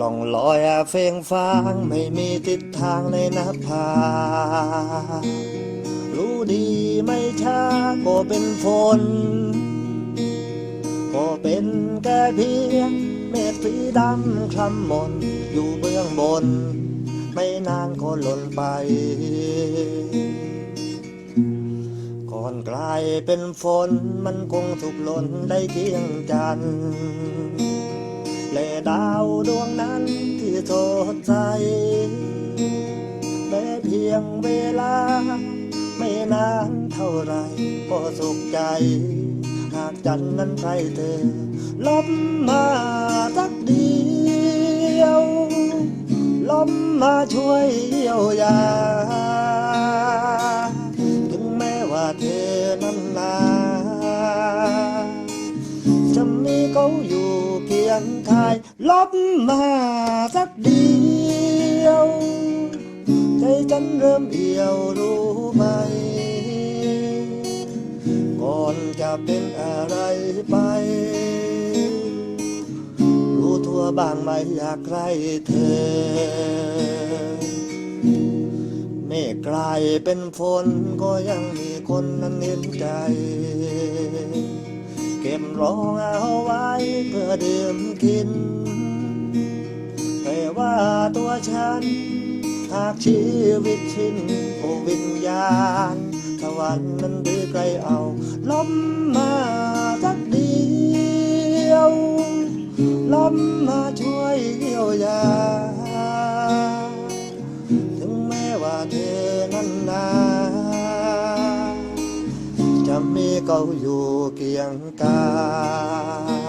ล่องลอยเฟงฟางไม่มีทิศทางในนภา รู้ดีไม่ช้าก็เป็นฝนก็เป็นแค่เพียงเมฆสีดำคลำมนอยู่เบื้องบน ไม่นานก็หล่นไป ก่อนกลายเป็นฝนมันคงถูกหล่นได้เคียงจันทร์ ดาวดวงนั้นที่โทษใจ แม้เพียงเวลา ไม่นานเท่าไรก็สุขใจ หากจันนั้นใครเธอลบมาสักเดียวลมมาช่วยเยียวยา ถึงแม้ว่าเธอนั้นลา จะมีเขาอยู่เคียงทายลบมาสักเดียว ใจฉันเริ่มเอี่ยวรู้ไหม ก่อนจะเป็นอะไรไป รู้ทั่วบ้างไหมอยากใครเธอเมฆกลายเป็นฝนก็ยังมีคนนั้นเห็นใจ ก็บรองเอาไว้เพื่อดื่มกินแต่ว่าตัวฉันหากชีวิตชินโอวิญญาณสวรรค์นั้นดีไกลเอาลมมาสักเดียวลมมาช่วยเยียวยา เขาอยู่เคียงกาย